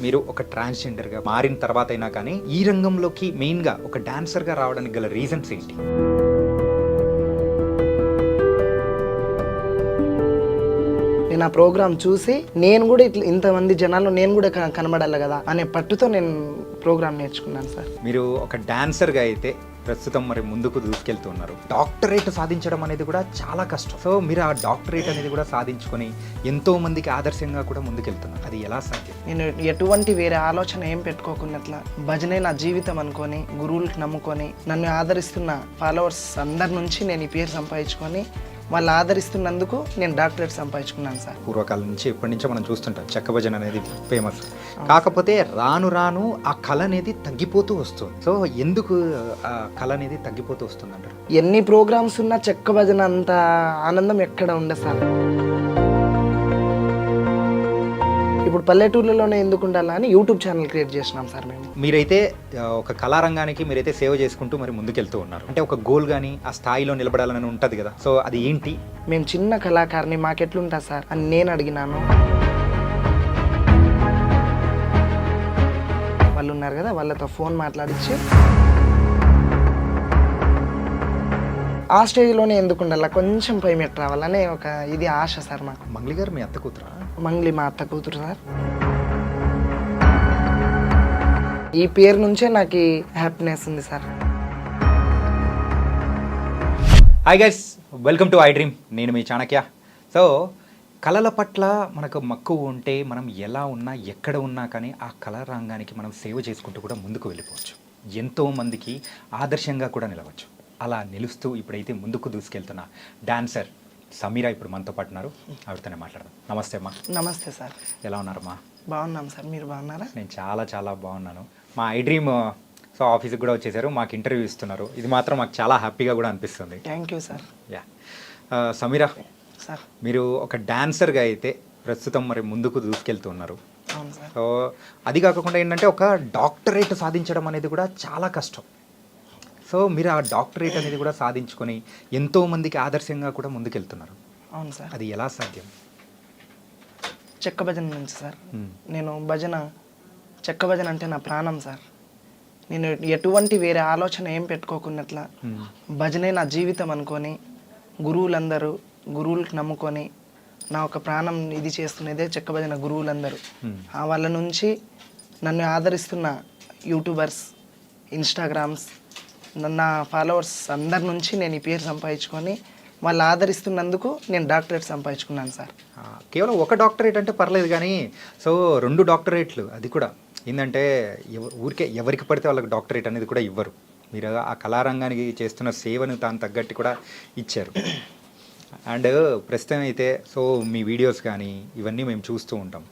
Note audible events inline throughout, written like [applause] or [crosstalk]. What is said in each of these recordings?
మీరు ఒక ట్రాన్స్జెండర్గా మారిన తర్వాత అయినా కానీ ఈ రంగంలోకి మెయిన్గా ఒక డాన్సర్గా రావడానికి గల రీజన్స్ ఏంటి? నేను ఆ ప్రోగ్రామ్ చూసి నేను కూడా ఇట్లా ఇంతమంది జనాల్లో నేను కూడా కనబడాలి కదా అనే పట్టుతో నేను ప్రోగ్రామ్ నేర్చుకున్నాను సార్. మీరు ఒక డాన్సర్గా అయితే ప్రస్తుతం మరి ముందుకు దూసుకెళ్తున్నారు. డాక్టరేట్ సాధించడం అనేది కూడా చాలా కష్టం. సో మీరు ఆ డాక్టరేట్ అనేది కూడా సాధించుకొని ఎంతో మందికి ఆదర్శంగా కూడా ముందుకెళ్తున్నారు. అది ఎలా సాధ్యం? నేను ఎటువంటి వేరే ఆలోచన ఏం పెట్టుకోకున్నట్ల భజనే నా జీవితం అనుకొని గురువులకు నమ్ముకొని నన్ను ఆదరిస్తున్న ఫాలోవర్స్ అందరి నుంచి నేను ఈ పేరు సంపాదించుకొని వాళ్ళు ఆదరిస్తున్నందుకు నేను డాక్టరేట్ సంపాదించుకున్నాను సార్. పూర్వకాలం నుంచి ఎప్పటి నుంచో మనం చూస్తుంటాం చెక్క భజన అనేది ఫేమస్ కాకపోతే రాను రాను ఆ కళ అనేది తగ్గిపోతూ వస్తుంది. సో ఎందుకు ఆ కళ అనేది తగ్గిపోతూ వస్తుంది అంటారు ఎన్ని ప్రోగ్రామ్స్ ఉన్నా చెక్క భజన అంత ఆనందం ఎక్కడ ఉండదు సార్. ఇప్పుడు పల్లెటూర్లలోనే ఎందుకు ఉండాలా అని యూట్యూబ్ ఛానల్ క్రియేట్ చేసినాం సార్ మేము. మీరైతే ఒక కళారంగానికి మీరైతే సేవ చేసుకుంటూ మరి ముందుకెళ్తూ ఉన్నారు. అంటే ఒక గోల్ కానీ ఆ స్థాయిలో నిలబడాలని ఉంటుంది కదా. సో అది ఏంటి? మేము చిన్న కళాకారిని మాకెట్లుంటా సార్? అని నేను అడిగినాను. వాళ్ళు ఉన్నారు కదా వాళ్ళతో ఫోన్ మాట్లాడించి ఆ స్టేజ్లోనే ఎందుకు ఉండాలా? కొంచెం పై మెట్టు రావాలనే ఒక ఇది ఆశ సార్ మాకు. మంగ్లీ గారు మీ అత్త కూతురా? మంగ్లీ మా అత్త కూతురు సార్. ఈ పేరు నుంచే నాకు హ్యాపీనెస్ ఉంది sir. Hi guys welcome to I dream నేను మీ చాణక్య. సో కళల పట్ల మనకు మక్కువ ఉంటే మనం ఎలా ఉన్నా ఎక్కడ ఉన్నా కానీ ఆ కళా రంగానికి మనం సేవ చేసుకుంటూ కూడా ముందుకు వెళ్ళిపోవచ్చు. ఎంతోమందికి ఆదర్శంగా కూడా నిలవచ్చు. అలా నిలుస్తూ ఇప్పుడైతే ముందుకు దూసుకెళ్తున్న డాన్సర్ సమీరా ఇప్పుడు మనతో పాటు ఉన్నారు. ఆవిడతోనే మాట్లాడదాం. నమస్తే అమ్మా. నమస్తే సార్. ఎలా ఉన్నారమ్మా? బాగున్నాం సార్. మీరు బాగున్నారా? నేను చాలా చాలా బాగున్నాను. మా ఐ డ్రీమ్ సో ఆఫీస్కి కూడా వచ్చేసారు. మాకు ఇంటర్వ్యూ ఇస్తున్నారు. ఇది మాత్రం మాకు చాలా హ్యాపీగా కూడా అనిపిస్తుంది. Thank you sir yeah Sameera sir. మీరు ఒక డాన్సర్గా అయితే ప్రస్తుతం మరి ముందుకు దూసుకెళ్తున్నారు. సో అది కాకుండా ఏంటంటే ఒక డాక్టరేట్ సాధించడం అనేది కూడా చాలా కష్టం. సో మీరు ఆ డాక్టరేట్ అనేది కూడా సాధించుకొని ఎంతో మందికి ఆదర్శంగా కూడా ముందుకెళ్తున్నారు అవును సార్ అది ఎలా సాధ్యం చెక్క భజన నుంచి సార్. నేను భజన చెక్క భజన అంటే నా ప్రాణం సార్ నేను ఎటువంటి వేరే ఆలోచన ఏం పెట్టుకోకున్నట్ల. భజనే నా జీవితం అనుకొని గురువులందరూ గురువులకు నమ్ముకొని నా ఒక ప్రాణం ఇది చేస్తున్నదే చెక్క భజన గురువులందరూ. ఆ వాళ్ళ నుంచి నన్ను ఆదరిస్తున్న యూట్యూబర్స్ ఇన్స్టాగ్రామ్స్ నా ఫాలోవర్స్ అందరి నుంచి నేను ఈ పేరు సంపాదించుకొని వాళ్ళు ఆదరిస్తున్నందుకు నేను డాక్టరేట్ సంపాదించుకున్నాను సార్. కేవలం ఒక డాక్టరేట్ అంటే పర్లేదు కానీ సో రెండు డాక్టరేట్లు అది కూడా. ఏంటంటే ఊరికే ఎవరికి పడితే వాళ్ళకి డాక్టరేట్ అనేది కూడా ఇవ్వరు. మీరు ఆ కళారంగానికి చేస్తున్న సేవను తాను తగ్గట్టు కూడా ఇచ్చారు. అండ్ ప్రస్తుతం అయితే సో మీ వీడియోస్ కానీ ఇవన్నీ మేము చూస్తూ ఉంటాం.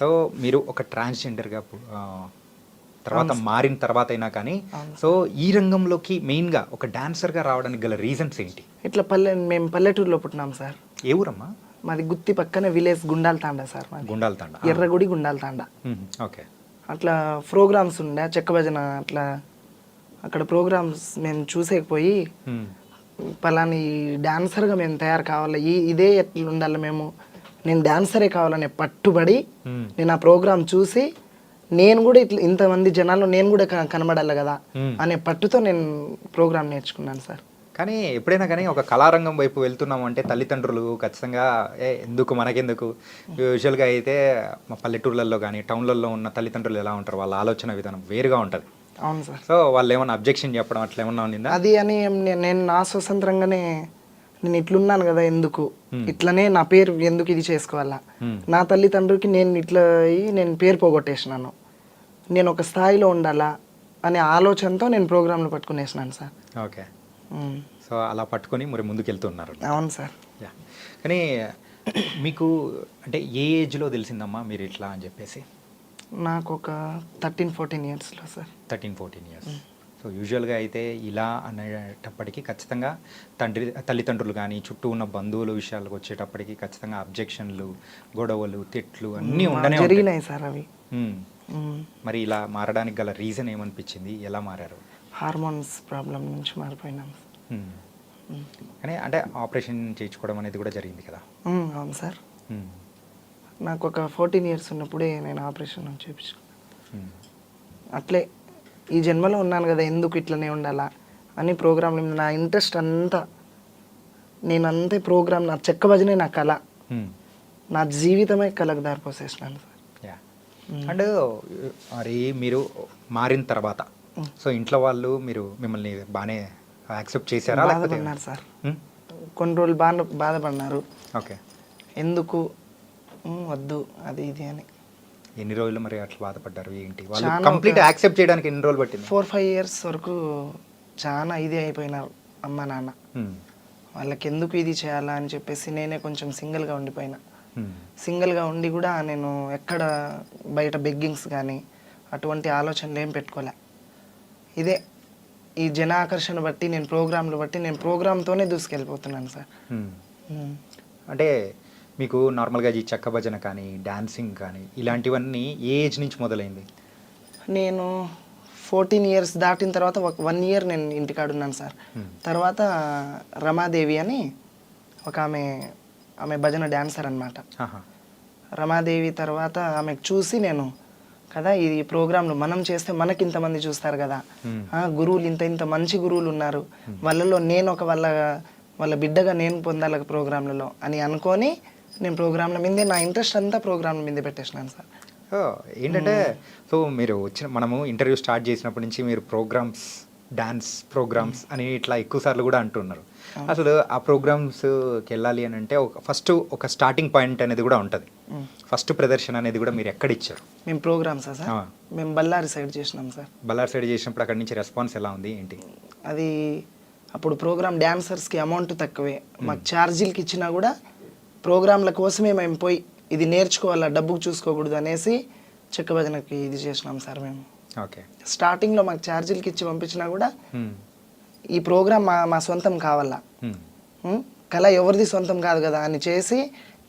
సో మీరు ఒక ట్రాన్స్జెండర్గా తర్వాత మారిన తర్వాత అయినా కానీ. సో ఈ రంగంలోకి మెయిన్గా ఒక డాన్సర్గా రావడానికి గల రీజన్స్ ఏంటి? ఇట్లా పల్లె మేము పల్లెటూరులో పుట్టినాం సార్. ఏ ఊరమ్మా? మాది గుత్తి పక్కనే విలేజ్ గుండాల తాండా సార్ మాది. గుండాల తాండ. ఎర్రగుడి గుండాల తాండా ఓకే. అట్లా ప్రోగ్రామ్స్ ఉండే చెక్క భజన అట్లా. అక్కడ ప్రోగ్రామ్స్ మేము చూసేకపోయి పలాని డాన్సర్గా మేము తయారు కావాలి ఈ ఇదే ఎట్లా ఉండాలి మేము. నేను డాన్సరే కావాలనే పట్టుబడి నేను ఆ ప్రోగ్రామ్ చూసి నేను కూడా ఇట్లా ఇంతమంది జనాల్లో నేను కూడా కనబడాలి కదా. అనే పట్టుతో నేను ప్రోగ్రామ్ నేర్చుకున్నాను సార్. కానీ ఎప్పుడైనా కానీ ఒక కళారంగం వైపు వెళ్తున్నాం అంటే తల్లిదండ్రులు ఖచ్చితంగా ఏ ఎందుకు మనకెందుకు? యూజువల్గా అయితే మా పల్లెటూర్లలో కానీ టౌన్లలో ఉన్న తల్లిదండ్రులు ఎలా ఉంటారు? వాళ్ళ ఆలోచన విధానం వేరుగా ఉంటుంది. అవును సార్. సో వాళ్ళు ఏమైనా అబ్జెక్షన్ చెప్పడం అట్లా ఏమన్నా ఉండిందా? అది అని నేను నా స్వతంత్రంగానే నేను ఇట్లున్నాను కదా ఎందుకు? ఇట్లనే నా పేరు ఎందుకు ఇది చేసుకోవాలా. నా తల్లిదండ్రులకి నేను ఇట్లా నేను పేరు పోగొట్టేసినాను. నేను ఒక స్థాయిలో ఉండాలా అనే ఆలోచనతో నేను ప్రోగ్రాంలు పట్టుకునేసినాను సార్. ఓకే. సో అలా పట్టుకొని మరి ముందుకు వెళ్తున్నారు అవును సార్. కానీ మీకు అంటే ఏ ఏజ్లో తెలిసిందమ్మా మీరు ఇట్లా అని చెప్పేసి? నాకు ఒక థర్టీన్ ఫోర్టీన్ ఇయర్స్లో sir. Thirteen fourteen years. So యూజువల్గా అయితే ఇలా అనేటప్పటికీ ఖచ్చితంగా తండ్రి తల్లిదండ్రులు కానీ చుట్టూ ఉన్న బంధువుల విషయాలకు వచ్చేటప్పటికి ఖచ్చితంగా అబ్జెక్షన్లు గొడవలు తిట్లు అన్నీ ఉండనే. జరిగినాయి సార్ అవి. మరి ఇలా మారడానికి గల రీజన్ ఏమనిపించింది? ఎలా మారారు? హార్మోన్స్ ప్రాబ్లం నుంచి మారిపోయినాం. కానీ అంటే ఆపరేషన్ చేయించుకోవడం అనేది కూడా జరిగింది కదా? అవును సార్. నాకు ఒక ఫోర్టీన్ ఇయర్స్ ఉన్నప్పుడే నేను ఆపరేషన్ చేయించుకున్నాను. అట్లే ఈ జన్మలో ఉన్నాను కదా ఎందుకు ఇట్లనే ఉండాలా అని ప్రోగ్రామ్ నా ఇంట్రెస్ట్ అంతా నేను అంతే ప్రోగ్రామ్ నా చెక్క భజనే నా కళ. నా జీవితమే కళకు దారిపోసేసినాను అండ్ మరి మీరు మారిన తర్వాత. సో ఇంట్లో వాళ్ళు మీరు మిమ్మల్ని బాగానే యాక్సెప్ట్ చేశారా? బాధపడినారు సార్. కొన్ని రోజులు బాగా బాధపడినారు. ఓకే. ఎందుకు? వద్దు అది ఇది అని. ఎన్ని రోజులు మరి అట్లా బాధపడ్డారు? ఏంటి? వాళ్ళు కంప్లీట్ యాక్సెప్ట్ చేయడానికి ఎన్ని రోజులు పట్టింది? ఫోర్ ఫైవ్ ఇయర్స్ వరకు చాలా ఇది అయిపోయినారు అమ్మ నాన్న. వాళ్ళకి ఎందుకు ఇది చేయాలా అని చెప్పేసి నేనే కొంచెం సింగిల్గా ఉండిపోయినా. సింగిల్గా ఉండి కూడా నేను ఎక్కడ బయట బెగ్గింగ్స్ కానీ అటువంటి ఆలోచనలు ఏం పెట్టుకోలే. ఇదే ఈ జన ఆకర్షణ బట్టి నేను ప్రోగ్రాంలు బట్టి నేను ప్రోగ్రామ్తోనే దూసుకెళ్ళిపోతున్నాను సార్. అంటే మీకు నార్మల్గా ఈ చెక్క భజన కానీ డాన్సింగ్ కానీ ఇలాంటివన్నీ ఏ ఏజ్ నుంచి మొదలైంది? నేను ఫోర్టీన్ ఇయర్స్ దాటిన తర్వాత ఒక వన్ ఇయర్ నేను ఇంటికాడ ఉన్నాను సార్. తర్వాత రమాదేవి అని ఒక ఆమె ఆమె భజన డాన్సర్ అనమాట. రమాదేవి తర్వాత ఆమెకు చూసి నేను కదా ఈ ప్రోగ్రాంలు మనం చేస్తే మనకి ఇంతమంది చూస్తారు కదా. ఆ, గురువులు ఇంత ఇంత మంచి గురువులు ఉన్నారు. వాళ్ళలో నేను ఒక వాళ్ళ వాళ్ళ బిడ్డగా నేను పొందాలి ప్రోగ్రాంలలో అని అనుకొని నేను ప్రోగ్రాంల మీదే నా ఇంట్రెస్ట్ అంతా ప్రోగ్రాంల మీదే పెట్టేసినాను సార్. ఓ, ఏంటంటే సో మీరు వచ్చిన మనము ఇంటర్వ్యూ స్టార్ట్ చేసినప్పటి నుంచి మీరు ప్రోగ్రామ్స్ డాన్స్ ప్రోగ్రామ్స్ అని ఇట్లా ఎక్కువ సార్లు కూడా అంటున్నారు. అసలు ఆ ప్రోగ్రామ్స్కి వెళ్ళాలి అని అంటే ఒక ఫస్ట్ ఒక స్టార్టింగ్ పాయింట్ అనేది కూడా ఉంటుంది. ఫస్ట్ ప్రదర్శన అనేది కూడా మీరు ఎక్కడ ఇచ్చారు? మేము ప్రోగ్రామ్సా సార్. మేము బళ్ళారి సైడ్ చేసినాం సార్. బల్లార్ సైడ్ చేసినప్పుడు అక్కడి నుంచి రెస్పాన్స్ ఎలా ఉంది ఏంటి? అది అప్పుడు ప్రోగ్రామ్ డాన్సర్స్కి అమౌంట్ తక్కువే. మాకు ఛార్జీలకి ఇచ్చినా కూడా ప్రోగ్రాంల కోసమే మేము పోయి ఇది నేర్చుకోవాలా డబ్బుకు చూసుకోకూడదు అనేసి చెక్క భజనకి ఇది చేసినాం సార్ మేము. స్టార్టింగ్లో మాకు ఛార్జీలకి ఇచ్చి పంపించినా కూడా. ఈ ప్రోగ్రామ్ మా మా సొంతం కావాలా? కళ ఎవరిది సొంతం కాదు కదా అని చేసి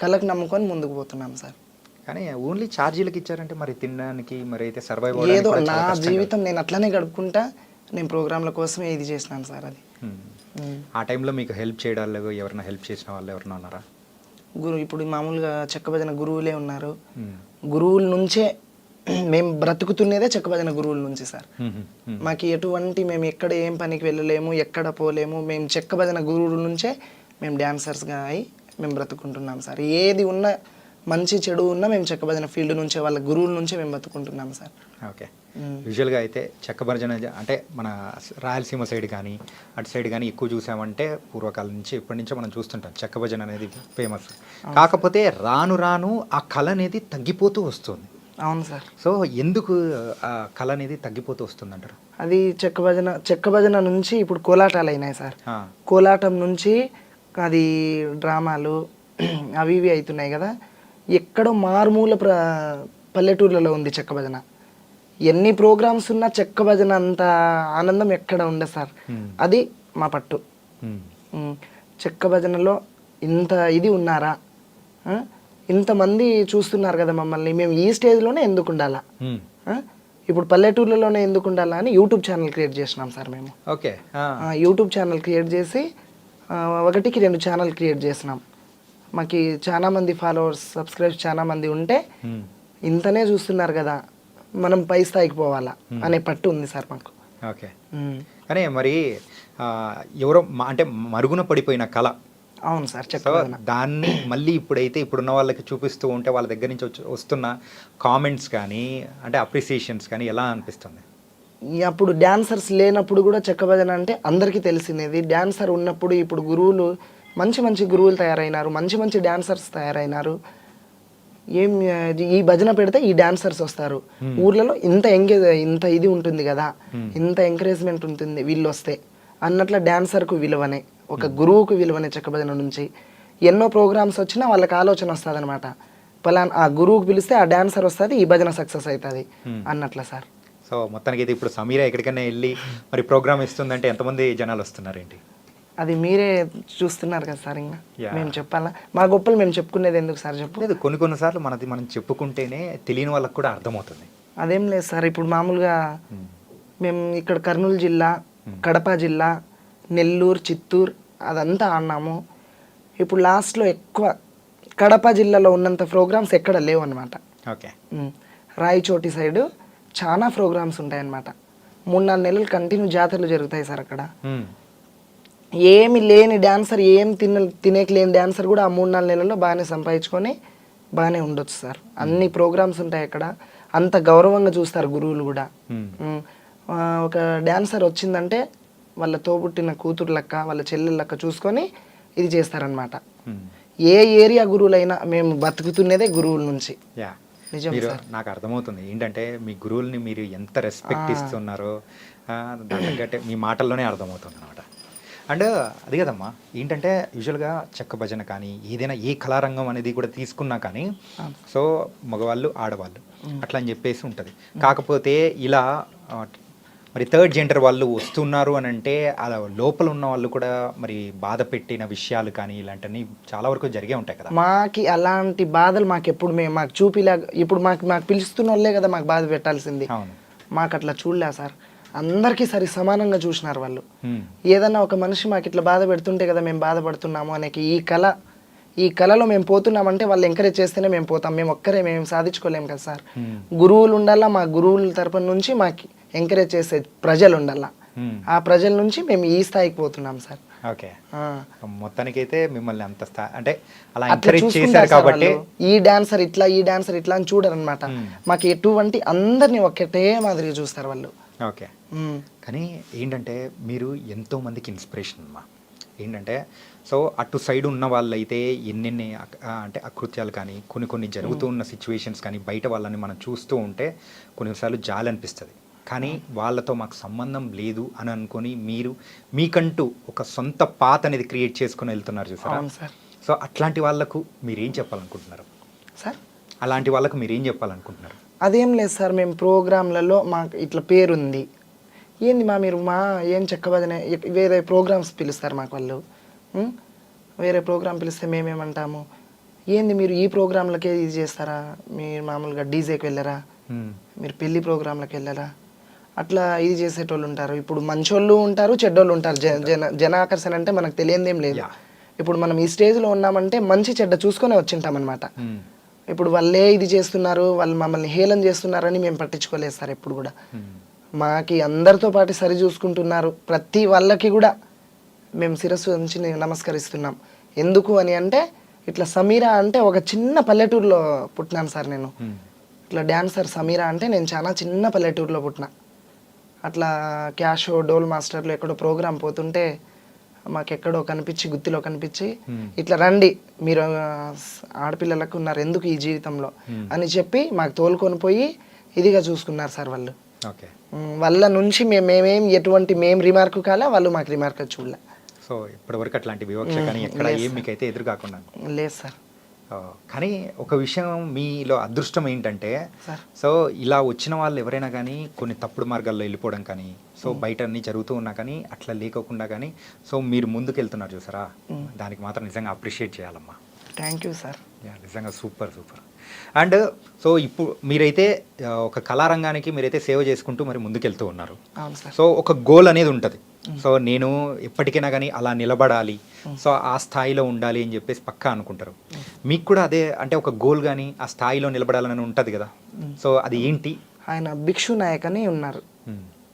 కళకు నమ్ముకొని ముందుకు పోతున్నాం సార్. కానీ ఓన్లీ ఛార్జీలకు ఇచ్చారంటే మరి తినడానికి మరి అయితే సర్వైవ్ ఏదో నా జీవితం నేను అట్లనే గడుపుకుంటా నేను ప్రోగ్రాంల కోసమే ఇది చేసినాను సార్ అది. ఆ టైంలో మీకు హెల్ప్ చేయడాలు ఎవరైనా హెల్ప్ చేసిన వాళ్ళు ఎవరైనా ఉన్నారా? గురు ఇప్పుడు మామూలుగా చెక్క భజన గురువులే ఉన్నారు. గురువుల నుంచే మేము బ్రతుకుతున్నదే చెక్క భజన గురువుల నుంచి సార్. మాకు ఎటువంటి మేము ఎక్కడ ఏం పనికి వెళ్ళలేము ఎక్కడ పోలేము మేము చెక్క భజన గురువుల నుంచే మేము డాన్సర్స్గా అయి మేము బ్రతుకుంటున్నాం సార్. ఏది ఉన్నా మంచి చెడు ఉన్నా మేము చెక్క భజన ఫీల్డ్ నుంచే వాళ్ళ గురువుల నుంచే మేము బతుకుంటున్నాం సార్. ఓకే. యూజువల్గా అయితే చెక్క భర్జన జ- అంటే మన రాయలసీమ సైడ్ కానీ అటు సైడ్ కానీ ఎక్కువ చూసామంటే పూర్వకాలం నుంచి ఎప్పటి నుంచో మనం చూస్తుంటాం చెక్క భజన అనేది ఫేమస్ కాకపోతే రాను రాను ఆ కళ అనేది తగ్గిపోతూ వస్తుంది. అవును సార్. సో ఎందుకు ఆ కళ అనేది తగ్గిపోతూ వస్తుంది అంటారు అది చెక్క భజన చెక్క భజన నుంచి ఇప్పుడు కోలాటాలు అయినాయి సార్. కోలాటం నుంచి అది డ్రామాలు [clears throat] అవి ఇవి అవుతున్నాయి కదా. ఎక్కడో మారుమూల ప్ర పల్లెటూర్లలో ఉంది చెక్క భజన. ఎన్ని ప్రోగ్రామ్స్ ఉన్నా చెక్క భజన అంత ఆనందం ఎక్కడ ఉండదు సార్. అది మా పట్టు. చెక్క భజనలో ఇంత ఇది ఉన్నారా? ఇంతమంది చూస్తున్నారు కదా మమ్మల్ని. మేము ఈ స్టేజ్లోనే ఎందుకు ఉండాలా? ఇప్పుడు పల్లెటూర్లలోనే ఎందుకు ఉండాలా అని యూట్యూబ్ ఛానల్ క్రియేట్ చేసినాం సార్ మేము. ఓకే యూట్యూబ్ ఛానల్ క్రియేట్ చేసి ఒకటికి రెండు ఛానల్ క్రియేట్ చేసినాం. మాకు చాలా మంది ఫాలోవర్స్ సబ్స్క్రైబ్ చాలా మంది ఉంటే ఇంతనే చూస్తున్నారు కదా మనం పై స్థాయికి పోవాలా అనే పట్టు ఉంది సార్ మాకు. ఓకే. కానీ మరి ఎవరో అంటే మరుగున పడిపోయిన కళ అవును సార్ సో దాన్ని మళ్ళీ ఇప్పుడైతే ఇప్పుడున్న వాళ్ళకి చూపిస్తూ ఉంటే వాళ్ళ దగ్గర నుంచి వస్తున్న కామెంట్స్ కానీ అంటే అప్రిసియేషన్స్ కానీ ఎలా అనిపిస్తుంది? అప్పుడు డాన్సర్స్ లేనప్పుడు కూడా చెక్క భజన అంటే అందరికీ తెలిసినది. డాన్సర్ ఉన్నప్పుడు ఇప్పుడు గురువులు మంచి మంచి గురువులు తయారైనారు మంచి మంచి డాన్సర్స్ తయారైనారు. ఏం ఈ భజన పెడితే ఈ డాన్సర్స్ వస్తారు. ఊర్లలో ఇంత ఎంగేజ్ ఇంత ఇది ఉంటుంది కదా. ఇంత ఎంకరేజ్మెంట్ ఉంటుంది వీళ్ళు వస్తే. అన్నట్ల డాన్సర్కు విలువనే. ఒక గురువుకు విలువనే చెక్క భజన నుంచి ఎన్నో ప్రోగ్రామ్స్ వచ్చినా వాళ్ళకి ఆలోచన వస్తుంది అనమాట పలానా ఆ గురువుకు పిలిస్తే ఆ డాన్సర్ వస్తుంది ఈ భజన సక్సెస్ అవుతుంది అన్నట్ల సార్. సో మొత్తానికి అయితే ఇప్పుడు సమీర ఎక్కడికైనా వెళ్ళి మరి ప్రోగ్రామ్ ఇస్తుందంటే ఎంతమంది జనాలు వస్తున్నారేంటి? అది మీరే చూస్తున్నారు కదా సార్ ఇంకా. మేము చెప్పాలా? మా గొప్పలు మేము చెప్పుకునేది ఎందుకు సార్ చెప్పు? లేదు కొన్ని కొన్నిసార్లు మనది మనం చెప్పుకుంటేనే తెలియని వాళ్ళకి కూడా అర్థమవుతుంది. అదేం లేదు సార్ ఇప్పుడు మామూలుగా మేము ఇక్కడ కర్నూలు జిల్లా కడప జిల్లా నెల్లూరు చిత్తూరు అదంతా ఆడినాము. ఇప్పుడు లాస్ట్లో ఎక్కువ కడప జిల్లాలో ఉన్నంత ప్రోగ్రామ్స్ ఎక్కడ లేవు అనమాట ఓకే. రాయచోటి సైడు చాలా ప్రోగ్రామ్స్ ఉంటాయన్నమాట. మూడు నాలుగు నెలలు కంటిన్యూ జాతరలు జరుగుతాయి సార్ అక్కడ. ఏమి లేని డాన్సర్ ఏం తిన తినేకి లేని డాన్సర్ కూడా ఆ మూడు నాలుగు నెలల్లో బాగానే సంపాదించుకొని బాగానే ఉండొచ్చు సార్. అన్ని ప్రోగ్రామ్స్ ఉంటాయి అక్కడ. అంత గౌరవంగా చూస్తారు గురువులు కూడా. ఒక డాన్సర్ వచ్చిందంటే వాళ్ళ తోబుట్టిన కూతురు లెక్క వాళ్ళ చెల్లెల లెక్క చూసుకొని ఇది చేస్తారనమాట మ్మ్. ఏ ఏరియా గురువులైనా మేము బతుకుతున్నదే గురువుల నుంచి. మీరు. నాకు అర్థమవుతుంది. ఏంటంటే మీ గురువుల్ని మీరు ఎంత రెస్పెక్ట్ ఇస్తున్నారో తగ్గట్టే మీ మాటల్లోనే అర్థమవుతుంది అనమాట అండ్ అది కదమ్మా ఏంటంటే యూజువల్గా చెక్క భజన కానీ ఏదైనా ఏ కళారంగం అనేది కూడా తీసుకున్నా కానీ సో మగవాళ్ళు ఆడవాళ్ళు అట్లా అని చెప్పేసి ఉంటుంది. కాకపోతే ఇలా మరి థర్డ్ జెండర్ వాళ్ళు వస్తున్నారు అని అంటే అలా లోపల ఉన్న వాళ్ళు కూడా మరి బాధ పెట్టిన విషయాలు కానీ ఇలాంటివన్నీ చాలా వరకు జరిగే ఉంటాయి కదా. మాకి అలాంటి బాధలు మాకు ఎప్పుడు మేము మాకు చూపిలా ఇప్పుడు మాకు మాకు పిలుస్తున్న వాళ్ళే కదా మాకు బాధ పెట్టాల్సింది. అవును. మాకు అట్లా చూడలే సార్. అందరికీ సరి సమానంగా చూసినారు వాళ్ళు. ఏదన్నా ఒక మనిషి మాకు ఇట్లా బాధ పెడుతుంటే కదా మేము బాధపడుతున్నాము అనే ఈ కళ ఈ కళలో మేము పోతున్నామంటే వాళ్ళు ఎంకరేజ్ చేస్తేనే మేము పోతాం. మేము ఒక్కరే మేము సాధించుకోలేం కదా సార్. గురువులు ఉండాలా మా గురువుల తరపున నుంచి మాకు ఎంకరేజ్ చేసే ప్రజలు ఉండాలా మ్మ్. ఆ ప్రజల నుంచి మేము ఈ స్థాయికి పోతున్నాం సార్. ఓకే. మొత్తానికైతే మిమ్మల్ని అంత అంటే అలా ఎంకరేజ్ చేశారు కాబట్టి. ఈ డాన్సర్ ఇట్లా ఈ డాన్సర్ ఇట్లా అని చూడరు అనమాట మాకు ఎటువంటి అందరినీ ఒకటే మాదిరిగా చూస్తారు వాళ్ళు. ఓకే. మ్మ్. కానీ ఏంటంటే మీరు ఎంతో మందికి ఇన్స్పిరేషన్ అమ్మా. ఏంటంటే సో అటు సైడ్ ఉన్న వాళ్ళైతే ఎన్నెన్ని అంటే అకృత్యాలు కానీ కొన్ని కొన్ని జరుగుతూ ఉన్న సిచ్యువేషన్స్ కానీ బయట వాళ్ళని మనం చూస్తూ ఉంటే కొన్నిసార్లు జాలి అనిపిస్తుంది. కానీ వాళ్ళతో మాకు సంబంధం లేదు అని అనుకొని మీరు మీకంటూ ఒక సొంత పాత అనేది క్రియేట్ చేసుకుని వెళ్తున్నారు చూసారా? సార్. సో అట్లాంటి వాళ్ళకు మీరేం చెప్పాలనుకుంటున్నారు? సార్? అలాంటి వాళ్ళకు మీరేం చెప్పాలనుకుంటున్నారు? అదేం లేదు సార్ మేము ప్రోగ్రాంలలో మాకు ఇట్లా పేరుంది. ఏంది మా మీరు మా ఏం చెక్కబదనే వేరే ప్రోగ్రామ్స్ పిలుస్తారు మాకు వాళ్ళు? వేరే ప్రోగ్రామ్ పిలిస్తే మేమేమంటాము? ఏంది మీరు ఈ ప్రోగ్రాంలకే ఇది చేస్తారా? మీరు మామూలుగా డీజేకి వెళ్ళరా. మీరు పెళ్ళి ప్రోగ్రాంలకు వెళ్ళరా? అట్లా ఇది చేసేటోళ్ళు ఉంటారు. ఇప్పుడు మంచోళ్ళు ఉంటారు చెడ్డోళ్ళు ఉంటారు. జన జన జనాకర్షణ అంటే మనకు తెలియందేం లేదు. ఇప్పుడు మనం ఈ స్టేజ్లో ఉన్నామంటే మంచి చెడ్డ చూసుకొని వచ్చింటాం అనమాట మ్మ్. ఇప్పుడు వాళ్ళే ఇది చేస్తున్నారు వాళ్ళు మమ్మల్ని హేళన చేస్తున్నారని మేము పట్టించుకోలేదు సార్ ఎప్పుడు కూడా. మాకి అందరితో పాటు సరి చూసుకుంటున్నారు. ప్రతి వాళ్ళకి కూడా మేము శిరస్సు ఉంచి నమస్కరిస్తున్నాం. ఎందుకు అని అంటే ఇట్లా సమీరా అంటే ఒక చిన్న పల్లెటూరులో పుట్టినాను సార్ నేను. ఇట్లా డాన్సర్ సమీరా అంటే నేను చాలా చిన్న పల్లెటూరులో పుట్టిన. అట్లా క్యాష్ డోల్ మాస్టర్లో ఎక్కడో ప్రోగ్రామ్ పోతుంటే మాకెక్కడో కనిపించి గుత్తిలో కనిపించి. ఇట్లా రండి మీరు ఆడపిల్లలకు ఉన్నారు ఎందుకు ఈ జీవితంలో. అని చెప్పి మాకు తోలుకొని పోయి ఇదిగా చూసుకున్నారు సార్ వాళ్ళు. వాళ్ళ నుంచి మేము ఎటువంటి మేము రిమార్క్ కాలే వాళ్ళు మాకు రిమార్క్ చూడలే. సో ఇప్పటివరకు అట్లాంటి వివక్ష కానీ ఎక్కడ ఏం మీకైతే ఎదురు కాకుండా లేదు సార్. కానీ ఒక విషయం మీలో అదృష్టం ఏంటంటే సో ఇలా వచ్చిన వాళ్ళు ఎవరైనా కానీ కొన్ని తప్పుడు మార్గాల్లో వెళ్ళిపోవడం కానీ సో బయట అన్ని జరుగుతూ ఉన్నా కానీ అట్లా లేకోకుండా కానీ సో మీరు ముందుకు వెళ్తున్నారు చూసారా దానికి మాత్రం నిజంగా అప్రిషియేట్ చేయాలమ్మా. Thank you sir. నిజంగా సూపర్ సూపర్. అండ్ సో ఇప్పుడు మీరైతే ఒక కళారంగానికి మీరైతే సేవ చేసుకుంటూ మరి ముందుకెళ్తూ ఉన్నారు. సో ఒక గోల్ అనేది ఉంటుంది. సో నేను ఎప్పటికైనా కానీ అలా నిలబడాలి. సో ఆ స్థాయిలో ఉండాలి అని చెప్పేసి పక్కా అనుకుంటారు. మీకు కూడా అదే అంటే ఒక గోల్ కానీ ఆ స్థాయిలో నిలబడాలని ఉంటుంది కదా. సో అది ఏంటి? ఆయన భిక్షు నాయక్ అని ఉన్నారు.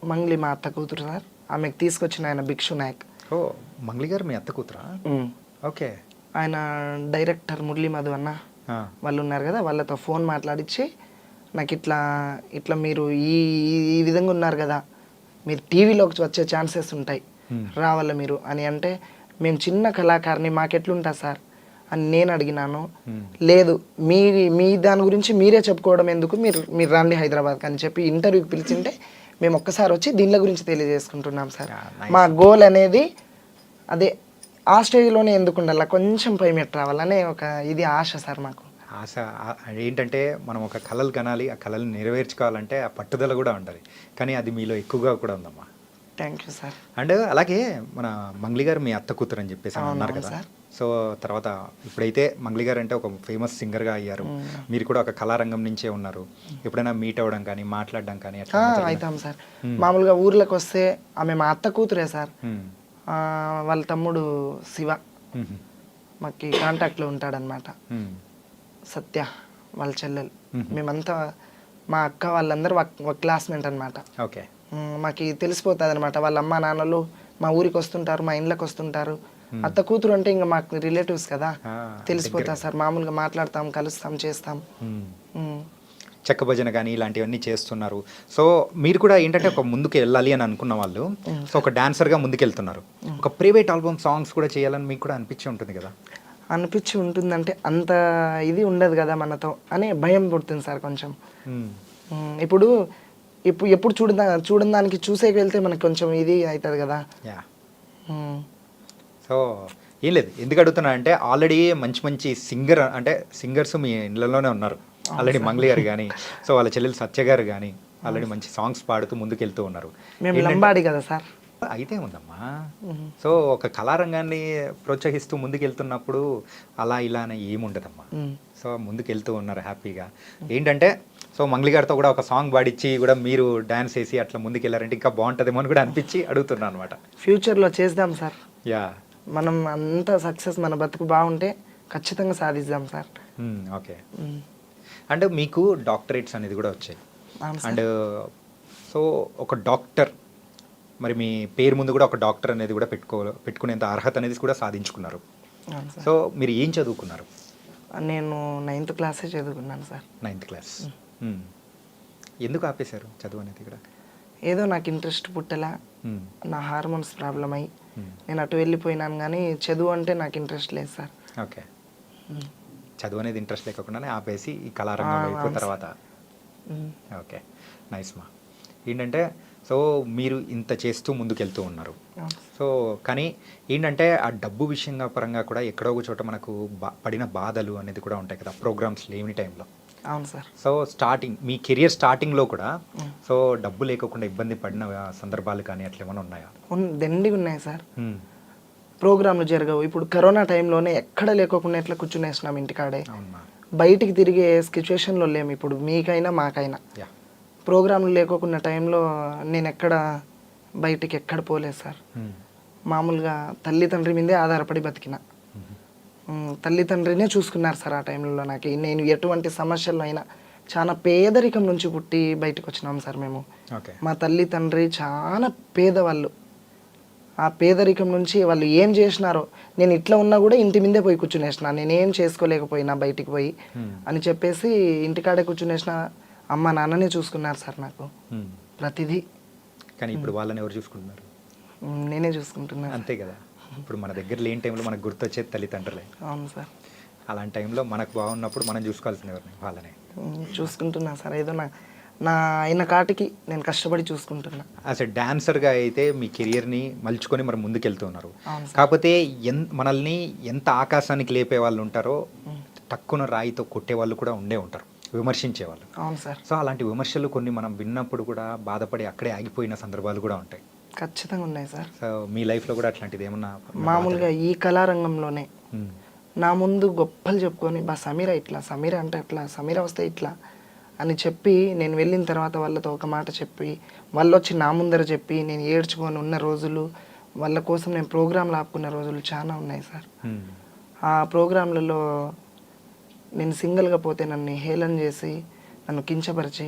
మంగ్లీ మా అత్త కూతురు సార్. ఆమెకు తీసుకొచ్చిన ఆయన భిక్షు నాయక్. ఓ మంగ్లీ గారు మీ అత్త కూతురా. ఓకే. ఆయన డైరెక్టర్ మురళీ మధు అన్న వాళ్ళు ఉన్నారు కదా వాళ్ళతో ఫోన్ మాట్లాడించి నాకు ఇట్లా ఇట్లా మీరు ఈ- ఈ విధంగా ఉన్నారు కదా మీరు టీవీలోకి వచ్చే ఛాన్సెస్ ఉంటాయి. రావాల మీరు? అని అంటే మేము చిన్న కళాకారిని మాకెట్లుంటా సార్? అని నేను అడిగినాను. లేదు మీ మీ దాని గురించి మీరే చెప్పుకోవడం ఎందుకు? మీరు మీరు రండి హైదరాబాద్ అని చెప్పి ఇంటర్వ్యూకి పిలిచింటే మేము ఒక్కసారి వచ్చి దీనిల గురించి తెలియజేసుకుంటున్నాం సార్. మా గోల్ అనేది అదే ఆ స్టేజ్లోనే ఎందుకు ఉండాలి? కొంచెం పై మెట్టు రావాలనే ఒక ఇది ఆశ సార్ మాకు. ఆశ ఏంటంటే మనం ఒక కళలు కనాలి ఆ కళలు నెరవేర్చుకోవాలంటే ఆ పట్టుదల కూడా ఉండాలి. కానీ అది మీలో ఎక్కువగా కూడా ఉందమ్మా. థ్యాంక్ యూ సార్ అండ్ అలాగే మన మంగ్లీ గారు మీ అత్త కూతురు అని చెప్పేసి అన్నారు కదా. సార్. సో తర్వాత ఇప్పుడైతే మంగ్లీ గారు అంటే ఒక ఫేమస్ సింగర్గా అయ్యారు. మీరు కూడా ఒక కళారంగం నుంచే ఉన్నారు. ఎప్పుడైనా మీట్ అవ్వడం కానీ మాట్లాడడం కానీ? అవుతాం సార్. మ్మ్. మామూలుగా ఊర్లోకి వస్తే ఆమె మా అత్త కూతురే సార్. వాళ్ళ తమ్ముడు శివ. మాకు కాంటాక్ట్లో ఉంటాడనమాట. సత్య వాళ్ళ చెల్లెలు. మ్మ్. మేమంతా మా అక్క వాళ్ళందరూ ఒక- క్లాస్మేట్ అనమాట ఓకే. మాకు తెలిసిపోతుంది అనమాట వాళ్ళ అమ్మ నాన్నలు మా ఊరికి వస్తుంటారు మా ఇండ్లకు వస్తుంటారు. అత్త కూతురు అంటే ఇంకా మాకు రిలేటివ్స్ కదా. ఆ, తెలిసిపోతుంది సార్. మామూలుగా మాట్లాడతాం కలుస్తాం చేస్తాం. చెక్క భజన కానీ ఇలాంటివన్నీ చేస్తున్నారు. సో మీరు కూడా ఏంటంటే ఒక ముందుకు వెళ్ళాలి అని అనుకున్న వాళ్ళు సో ఒక డాన్సర్గా ముందుకు వెళ్తున్నారు ఒక ప్రైవేట్ ఆల్బమ్ సాంగ్స్ కూడా చేయాలని మీకు కూడా అనిపించి ఉంటుంది కదా? అనిపించి ఉంటుందంటే అంత ఇది ఉండదు కదా మనతో అని భయం పుడుతుంది సార్ కొంచెం. ఇప్పుడు ఇప్పుడు ఎప్పుడు చూడదా చూడని దానికి చూసేకి వెళ్తే మనకు కొంచెం ఇది అవుతుంది కదా. సో ఏం లేదు. ఎందుకు అడుగుతున్నా అంటే ఆల్రెడీ మంచి మంచి సింగర్ అంటే సింగర్స్ మీ ఇళ్ళలోనే ఉన్నారు. ఆల్రెడీ మంగళి గారు కానీ [laughs] సో వాళ్ళ చెల్లెలు సత్య గారు కానీ ఆల్రెడీ మంచి సాంగ్స్ పాడుతూ ముందుకు వెళ్తూ ఉన్నారు. మేము లంబాడి కదా సార్. అయితే ఉందమ్మా. సో ఒక కళారంగాన్ని ప్రోత్సహిస్తూ ముందుకు వెళ్తున్నప్పుడు అలా ఇలా అని ఏముండదమ్మా. సో ముందుకు వెళ్తూ ఉన్నారు హ్యాపీగా. ఏంటంటే సో మంగళి గారితో కూడా ఒక సాంగ్ పాడిచ్చి కూడా మీరు డాన్స్ వేసి అట్లా ముందుకు వెళ్ళారంటే ఇంకా బాగుంటుందేమో అని కూడా అనిపించి అడుగుతున్నాను అనమాట ఫ్యూచర్లో చేద్దాం సార్. యా. మనం అంత సక్సెస్ మన బతుకు బాగుంటే ఖచ్చితంగా సాధిద్దాం సార్. ఓకే. అండ్ మీకు డాక్టరేట్స్ అనేది కూడా వచ్చాయి. అండ్ సో ఒక డాక్టర్ మరి మీ పేరు ముందు కూడా ఒక డాక్టర్ అనేది కూడా పెట్టుకో పెట్టుకునేంత అర్హత అనేది కూడా సాధించుకున్నారు. సో మీరు ఏం చదువుకున్నారు? నేను నైన్త్ క్లాసే చదువుకున్నాను సార్. Ninth class. ఎందుకు ఆపేశారు చదువు అనేది కూడా ఏదో నాకు ఇంట్రెస్ట్ పుట్టేలా. నా హార్మోన్స్ ప్రాబ్లం అయ్యి. నేను అటు వెళ్ళిపోయినాను కానీ చదువు అంటే నాకు ఇంట్రెస్ట్ లేదు సార్. ఓకే. చదువు అనేది ఇంట్రెస్ట్ లేకుండానే ఆపేసి ఈ కళారంగం అవును తర్వాత. ఓకే. నైస్ మా. ఏంటంటే సో మీరు ఇంత చేస్తూ ముందుకెళ్తూ ఉన్నారు. సో కానీ ఏంటంటే ఆ డబ్బు విషయంగా పరంగా కూడా ఎక్కడో ఒక చోట మనకు బా పడిన బాధలు అనేది కూడా ఉంటాయి కదా ప్రోగ్రామ్స్ లేని టైంలో. అవును సార్. సో స్టార్టింగ్ మీ కెరియర్ స్టార్టింగ్లో కూడా Mm. సో డబ్బు లేకుండా ఇబ్బంది పడిన సందర్భాలు కానీ అట్లా ఏమైనా ఉన్నాయా? ఉన్- దండిగా ఉన్నాయి సార్. మ్మ్. ప్రోగ్రాంలు జరగవు. ఇప్పుడు కరోనా టైంలోనే ఎక్కడ లేకోకుండా ఎట్లా కూర్చునేసినాం ఇంటికాడే. బయటికి తిరిగే సిచ్యువేషన్లో లేము ఇప్పుడు మీకైనా మాకైనా. యా ప్రోగ్రాంలు లేకోకున్న టైంలో నేను ఎక్కడ బయటికి ఎక్కడ పోలేదు సార్. మ్మ్. మామూలుగా తల్లి తండ్రి మీదే ఆధారపడి బతికిన. తల్లి తండ్రినే చూసుకున్నారు సార్ ఆ టైంలో నాకు. నేను ఎటువంటి సమస్యలు అయినా చాలా పేదరికం నుంచి పుట్టి బయటకు వచ్చినాం సార్ మేము. మా తల్లి తండ్రి చాలా పేదవాళ్ళు. ఆ పేదరికం నుంచి వాళ్ళు ఏం చేసినారో నేను ఇట్లా ఉన్నా కూడా ఇంటి మీదే పోయి కూర్చునేసిన. నేనేం చేసుకోలేకపోయినా బయటికి పోయి. అని చెప్పేసి ఇంటికాడే కూర్చునేసిన అమ్మ నాన్ననే చూసుకున్నారు సార్ నాకు. ప్రతిదీ. కానీ ఇప్పుడు వాళ్ళని ఎవరు చూసుకుంటున్నారు? నేనే చూసుకుంటున్నాను అంతే కదా. ఇప్పుడు మన దగ్గర లేని టైంలో మనకు గుర్తొచ్చేది తల్లిదండ్రులే. అవును సార్. అలాంటి టైంలో మనకు బాగున్నప్పుడు మనం చూసుకోవాల్సిన ఎవరిని? వాళ్ళని. ఉమ్, చూసుకుంటున్నా సార్. ఏదో నా నా అయిన కాటికి నేను కష్టపడి చూసుకుంటున్నా. ఎ డాన్సర్గా అయితే మీ కెరియర్ని మలుచుకొని మరి ముందుకెళ్తున్నారు. కాకపోతే ఎన్ మనల్ని ఎంత ఆకాశానికి లేపే వాళ్ళు ఉంటారో తక్కువ రాయితో కొట్టే వాళ్ళు కూడా ఉండే ఉంటారు. విమర్శించే వాళ్ళు అవును సార్. సో అలాంటి విమర్శలు కొన్ని మనం విన్నప్పుడు కూడా బాధపడి అక్కడే ఆగిపోయిన సందర్భాలు కూడా ఉంటాయి. ఖచ్చితంగా ఉన్నాయి సార్. సో మీ లైఫ్లో కూడా అట్లాంటిది ఏమన్నా మామూలుగా ఈ కళారంగంలోనే నా ముందు గొప్పలు చెప్పుకొని బా సమీర ఇట్లా సమీర అంటే అట్లా సమీర వస్తే ఇట్లా అని చెప్పి నేను వెళ్ళిన తర్వాత వాళ్ళతో ఒక మాట చెప్పి వాళ్ళు వచ్చి నా ముందర చెప్పి నేను ఏడ్చుకొని ఉన్న రోజులు వాళ్ళ కోసం నేను ప్రోగ్రాంలు ఆపుకున్న రోజులు చాలా ఉన్నాయి సార్. ఆ ప్రోగ్రాంలలో నేను సింగిల్గా పోతే నన్ను హేళన చేసి నన్ను కించపరిచి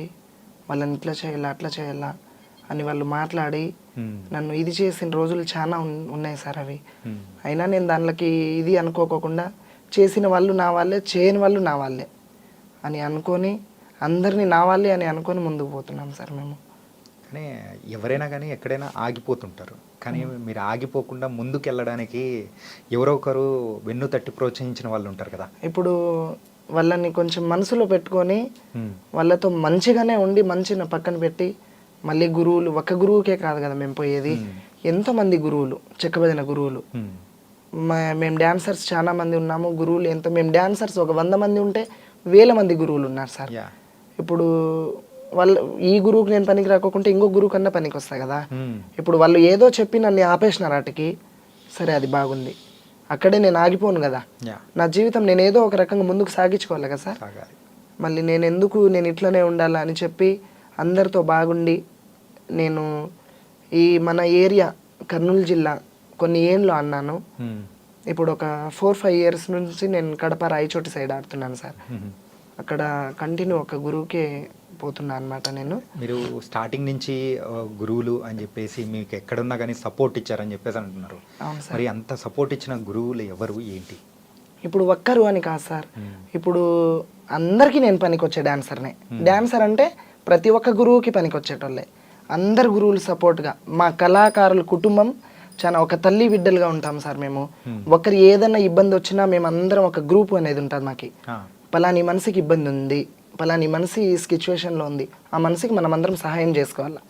వాళ్ళని ఇట్లా చేయాలా అట్లా చేయాలా అని వాళ్ళు మాట్లాడి నన్ను ఇది చేసిన రోజులు చాలా ఉన్- ఉన్నాయి సార్ అవి. అయినా నేను దానిలోకి ఇది అనుకోకోకుండా చేసిన వాళ్ళు నా వాళ్ళే చేయని వాళ్ళు నా వాళ్ళే అని అనుకొని అందరినీ నా వాళ్ళే అని అనుకొని ముందుకు పోతున్నాం సార్ మేము. కానీ ఎవరైనా కానీ ఎక్కడైనా ఆగిపోతుంటారు. కానీ మీరు ఆగిపోకుండా ముందుకు వెళ్ళడానికి ఎవరో ఒకరు వెన్ను తట్టి ప్రోత్సహించిన వాళ్ళు ఉంటారు కదా. ఇప్పుడు వాళ్ళని కొంచెం మనసులో పెట్టుకొని వాళ్ళతో మంచిగానే ఉండి మంచిని పక్కన పెట్టి మళ్ళీ గురువులు ఒక గురువుకే కాదు కదా మేము పోయేది. ఎంతోమంది గురువులు చెక్కబదిన గురువులు? మేము డాన్సర్స్ చాలా మంది ఉన్నాము గురువులు ఎంత మేము డాన్సర్స్ ఒక వంద మంది ఉంటే వేల మంది గురువులు ఉన్నారు సార్. ఇప్పుడు వాళ్ళు ఈ గురువుకి నేను పనికి రాకోకుంటే ఇంకో గురువు కన్నా పనికి వస్తా కదా ఇప్పుడు వాళ్ళు ఏదో చెప్పి నన్ను ఆపేసినారు వాటికి సరే అది బాగుంది. అక్కడే నేను ఆగిపోను కదా. నా జీవితం నేను ఏదో ఒక రకంగా ముందుకు సాగించుకోవాలి కదా సార్? మళ్ళీ నేను ఎందుకు నేను ఇట్లనే ఉండాలా అని చెప్పి అందరితో బాగుండి నేను ఈ మన ఏరియా కర్నూలు జిల్లా కొన్ని ఏళ్ళు అన్నాను. ఇప్పుడు ఒక ఫోర్ ఫైవ్ ఇయర్స్ నుంచి నేను కడప రాయచోటి సైడ్ ఆడుతున్నాను సార్. అక్కడ కంటిన్యూ ఒక గురువుకే పోతున్నా అనమాట నేను. మీరు స్టార్టింగ్ నుంచి గురువులు అని చెప్పేసి మీకు ఎక్కడున్నా కానీ సపోర్ట్ ఇచ్చారని చెప్పేసి అంటున్నారు. మరి అంత సపోర్ట్ ఇచ్చిన గురువులు ఎవరు? ఏంటి? ఇప్పుడు ఒక్కరు అని కాదు సార్. ఇప్పుడు అందరికీ నేను పనికొచ్చే డాన్సర్నే. డాన్సర్ అంటే ప్రతి ఒక్క గురువుకి పనికొచ్చేటోళ్ళే. అందరు గురువులు సపోర్ట్గా. మా కళాకారుల కుటుంబం చాలా ఒక తల్లి బిడ్డలుగా ఉంటాం సార్ మేము. ఒకరు ఏదైనా ఇబ్బంది వచ్చినా మేము అందరం ఒక గ్రూప్ అనేది ఉంటుంది మాకి. పలాని మనిషికి ఇబ్బంది ఉంది. పలాని మనిషి ఈ సిచ్యువేషన్లో ఉంది. ఆ మనిషికి మనం అందరం సహాయం చేసుకోవాలా?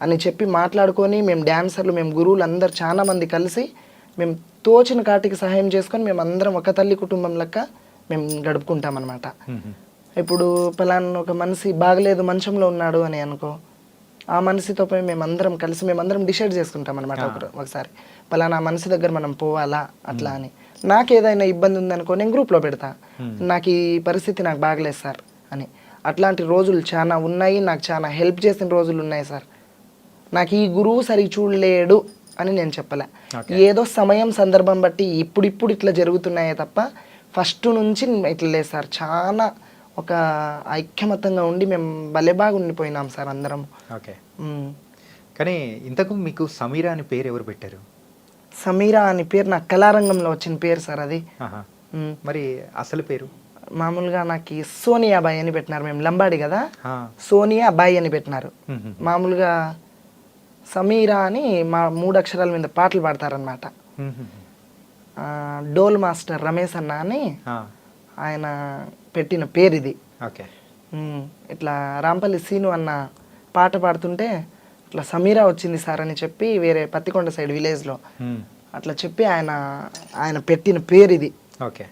అని చెప్పి మాట్లాడుకొని మేము డాన్సర్లు మేము గురువులు అందరు చాలా మంది కలిసి మేము తోచిన కాటికి సహాయం చేసుకొని మేము అందరం ఒక తల్లి కుటుంబం లెక్క మేము గడుపుకుంటాం అనమాట మ్మ్. ఇప్పుడు పలానా ఒక మనిషి బాగలేదు మంచంలో ఉన్నాడు అని అనుకో ఆ మనిషితో పోయి మేమందరం కలిసి మేమందరం డిసైడ్ చేసుకుంటాం అనమాట ఒక ఒకసారి. పలానా మనిషి దగ్గర మనం పోవాలా? అట్లా అని. నాకు ఏదైనా ఇబ్బంది ఉందనుకో నేను గ్రూప్లో పెడతా. నాకు ఈ పరిస్థితి నాకు బాగలేదు సార్. అట్లాంటి రోజులు చాలా ఉన్నాయి. నాకు చాలా హెల్ప్ చేసిన రోజులు ఉన్నాయి సార్. నాకు ఈ గురువు సరి చూడలేడు అని నేను చెప్పలే. ఏదో సమయం సందర్భం బట్టి ఇప్పుడిప్పుడు ఇట్లా జరుగుతున్నాయే తప్ప ఫస్ట్ నుంచి ఇట్లా లేదు సార్. చాలా ఒక ఐక్యమతంగా ఉండి మేము భలే బాగా ఉండిపోయినాం సార్ అందరం. ఓకే. కానీ ఇంతకు మీకు సమీరా అని పేరు ఎవరు పెట్టారు? సమీరా అని పేరు నాకు కళారంగంలో వచ్చిన పేరు సార్ అది. మరి అసలు పేరు? మామూలుగా నాకు సోనియా బాయ్ అని పెట్టినారు. మేము లంబాడి కదా? సోనియా బాయ్ అని పెట్టినారు. మ్మ్. మామూలుగా సమీరా అని మా మూడు అక్షరాల మీద పాటలు పాడతారనమాట డోల్ మాస్టర్ రమేష్ అన్న అని ఆయన పెట్టిన పేరు ఇది ఇట్లా రాంపల్లి సీను అన్న పాట పాడుతుంటే ఇట్లా సమీరా వచ్చింది సార్ అని చెప్పి వేరే పత్తికొండ సైడ్ విలేజ్లో. అట్లా చెప్పి ఆయన ఆయన పెట్టిన పేరు ఇది ఓకే.